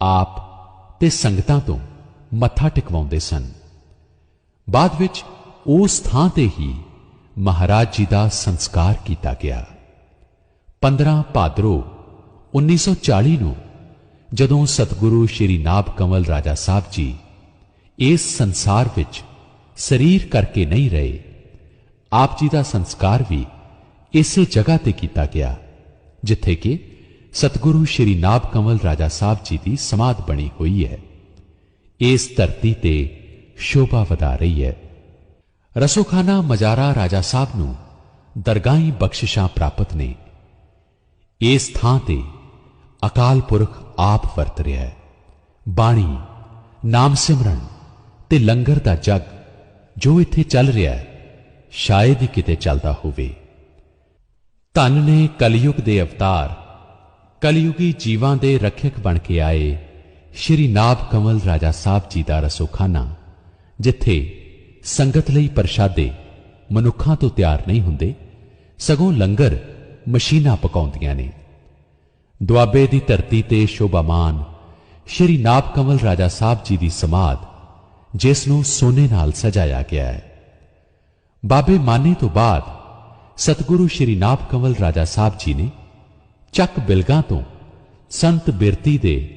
ਆਪ ਤੇ ਸੰਗਤਾਂ ਤੋਂ ਮੱਥਾ ਟਿਕਵਾਉਂਦੇ ਸਨ। ਬਾਅਦ ਵਿੱਚ ਉਸ ਥਾਂ ਤੇ ਹੀ ਮਹਾਰਾਜ ਜੀ ਦਾ ਸੰਸਕਾਰ ਕੀਤਾ ਗਿਆ। 15 ਭਾਦਰੋ 1940 ਨੂੰ ਜਦੋਂ ਸਤਿਗੁਰੂ ਸ਼੍ਰੀ ਨਾਭ ਕਮਲ ਰਾਜਾ ਸਾਹਿਬ ਜੀ ਇਸ ਸੰਸਾਰ ਵਿੱਚ ਸਰੀਰ ਕਰਕੇ ਨਹੀਂ ਰਹੇ, ਆਪ ਜੀ ਦਾ ਸੰਸਕਾਰ ਵੀ ਇਸੇ ਜਗ੍ਹਾ ਤੇ ਕੀਤਾ ਗਿਆ, ਜਿੱਥੇ ਕਿ ਸਤਿਗੁਰੂ ਸ਼੍ਰੀ ਨਾਭ ਕਮਲ ਰਾਜਾ ਸਾਹਿਬ ਜੀ ਦੀ ਸਮਾਧ ਬਣੀ ਹੋਈ ਹੈ। ਇਸ ਧਰਤੀ ਤੇ ਸ਼ੋਭਾ ਵਧਾ ਰਹੀ ਹੈ। ਰਸੋਖਾਨਾ ਮਜਾਰਾ ਰਾਜਾ ਸਾਹਿਬ ਨੂੰ ਦਰਗਾਹੀ ਬਖਸ਼ਿਸ਼ਾਂ ਪ੍ਰਾਪਤ ਨੇ। ਇਸ ਥਾਂ ਤੇ ਅਕਾਲ ਪੁਰਖ ਆਪ ਵਰਤ ਰਿਹਾ ਹੈ। ਬਾਣੀ, ਨਾਮ ਸਿਮਰਨ ਤੇ ਲੰਗਰ ਦਾ ਜਗ ਜੋ ਇੱਥੇ ਚੱਲ ਰਿਹਾ ਹੈ, ਸ਼ਾਇਦ ਹੀ ਕਿਤੇ ਚੱਲਦਾ ਹੋਵੇ। ਧੰਨ ਨੇ ਕਲਯੁਗ ਦੇ ਅਵਤਾਰ ਕਲਯੁਗੀ ਜੀਵਾਂ ਦੇ ਰੱਖਿਅਕ ਬਣ ਕੇ ਆਏ। ਸ਼੍ਰੀ ਨਾਭ ਕਮਲ ਰਾਜਾ ਸਾਹਿਬ ਜੀ ਦਾ ਰਸੋਖਾਨਾ, ਜਿੱਥੇ ਸੰਗਤ ਲਈ ਪ੍ਰਸ਼ਾਦੇ ਮਨੁੱਖਾਂ ਤੋਂ ਤਿਆਰ ਨਹੀਂ ਹੁੰਦੇ, ਸਗੋਂ ਲੰਗਰ ਮਸ਼ੀਨਾਂ ਪਕਾਉਂਦੀਆਂ ਨੇ। ਦੁਆਬੇ ਦੀ ਧਰਤੀ ਤੇ ਸ਼ੋਭਾਮਾਨ ਸ਼੍ਰੀ ਨਾਭ ਕਮਲ ਰਾਜਾ ਸਾਹਿਬ ਜੀ ਦੀ ਸਮਾਧ, ਜਿਸ ਨੂੰ ਸੋਨੇ ਨਾਲ ਸਜਾਇਆ ਗਿਆ ਹੈ। ਬਾਬੇ ਮਾਨੇ ਤੋਂ ਬਾਅਦ ਸਤਿਗੁਰੂ ਸ਼੍ਰੀ ਨਾਭ ਕਮਲ ਰਾਜਾ ਸਾਹਿਬ ਜੀ ਨੇ ਚੱਕ ਬਿਲਗਾ ਤੋਂ ਸੰਤ ਬਿਰਤੀ ਦੇ